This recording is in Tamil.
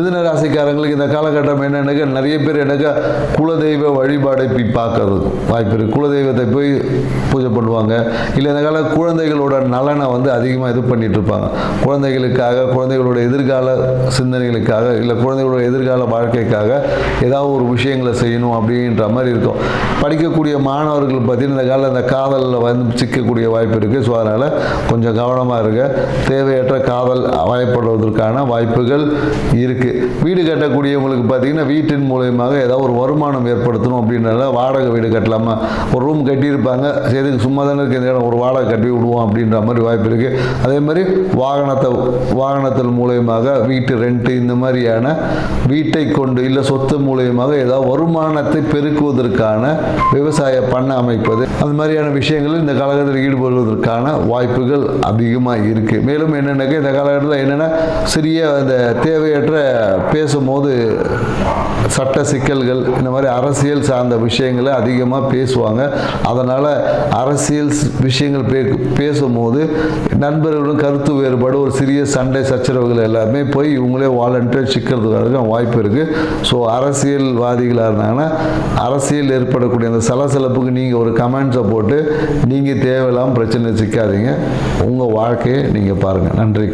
மிதுன ராசிக்காரங்களுக்கு இந்த காலகட்டம் என்னென்னாக்க நிறைய பேர் எனக்கு குலதெய்வ வழிபாடை போய் பார்க்கறதுக்கு வாய்ப்பு இருக்குது குலதெய்வத்தை போய் பூஜை பண்ணுவாங்க. இல்லை இந்த கால குழந்தைகளோட நலனை வந்து அதிகமாக இது பண்ணிட்டு இருப்பாங்க. குழந்தைகளுக்காக குழந்தைகளோட எதிர்கால சிந்தனைகளுக்காக இல்லை குழந்தைகளோட எதிர்கால வாழ்க்கைக்காக ஏதாவது ஒரு விஷயங்களை செய்யணும் அப்படின்ற மாதிரி இருக்கும். படிக்கக்கூடிய மாணவர்கள் பார்த்தீங்கன்னா இந்த காலம் இந்த காதலில் வந்து சிக்கக்கூடிய வாய்ப்பு இருக்குது ஸோ அதனால் கொஞ்சம் கவனமாக இருக்க தேவையற்ற காதல் வாய்ப்படுவதற்கான வாய்ப்புகள் இருக்குது வீடு கட்டக்கூடியவங்களுக்கு பார்த்தீங்கன்னா வீட்டின் மூலயமாக ஏதாவது ஒரு வருமானம் ஏற்படுத்தணும் அப்படின்றத வாடகை வீடு கட்டலாமா? ஒரு ரூம் கட்டியிருப்பாங்க. சரி சும்மா தானே இருக்க இந்த இடம் ஒரு வாடகை கட்டி விடுவோம் அப்படின்ற மாதிரி வாய்ப்பு இருக்குது அதே மாதிரி வாகனத்தை வாகனத்தின் மூலயமாக வீட்டு ரெண்ட்டு இந்த மாதிரியான வீட்டை கொண்டு இல்லை சொத்து மூலயமாக ஏதாவது வருமானத்தை பெருக்குவதற்கான விவசாய பண்ண அமைப்பது அந்த மாதிரியான விஷயங்களில் இந்த காலகட்டத்தில் ஈடுபடுவதற்கான வாய்ப்புகள் அதிகமாக இருக்குது மேலும் என்னென்னாக்கா இந்த காலகட்டத்தில் என்னென்னா சிறிய அந்த தேவையற்ற பேசும்போது சட்ட சிக்கல்கள் இந்த மாதிரி அரசியல் சார்ந்த விஷயங்களை அதிகமாக பேசுவாங்க. அதனால் அரசியல் விஷயங்கள் பே பேசும்போது நண்பர்களும் கருத்து வேறுபாடு ஒரு சிறிய சண்டை சச்சரவுகள் எல்லாமே போய் இவங்களே வாலண்டியர் சிக்கிறதுக்காக வாய்ப்பு இருக்குது ஸோ அரசியல்வாதிகளாக இருந்தாங்கன்னா அரசியல் ஏற்படக்கூடிய அந்த சலசலப்புக்கு நீங்கள் ஒரு கமெண்ட்ஸை போட்டு நீங்கள் தேவையில்லாமல் பிரச்சனை சிக்காதீங்க. உங்கள் வாழ்க்கையை நீங்கள் பாருங்கள் நன்றி.